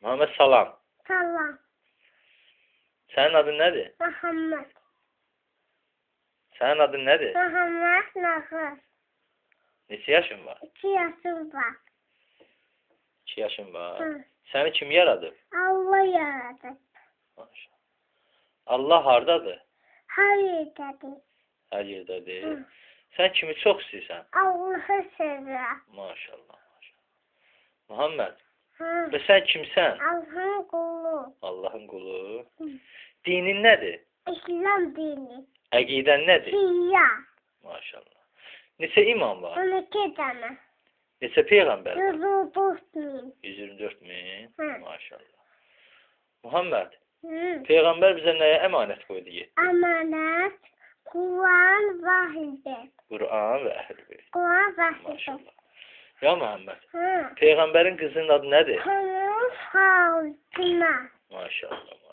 Muhammed salam. Salam. Sənin adın nədir? Muhammed. Sənin adın nədir? Muhammed Nahır. Neçə yaşın var? İki yaşım var. 2 yaşın var. Hı. Səni kim yaradıb? Allah yaradı. Maşallah. Allah hardadır? Her yerdedir. Hər yerdədir. Hı. Sən kimi çox istəyirsən? Allah'ı seviyor. Maşallah, maşallah. Muhammed. Və sən kimsən? Allah'ın kulu. Allahın qulu. Hı. Dinin nədir? İslam dini. Əqidən nədir? Şia. Maşallah. Neçə imam var? 12 tane. Neçə peyğəmbər var? Yüzü bozmayın. 124 min. Hı. Maşallah. Muhammed, Hı. peyğəmbər bizə nəyə əmanət qoydu? ki? Amanet. Kur'an vahidi. Quran və əhl-beyt. Kur'an vahidi. Maşallah. Ya Muhammed, Hı. peyğəmbərin qızının adı nədir? Hanım Fatima. Maşallah.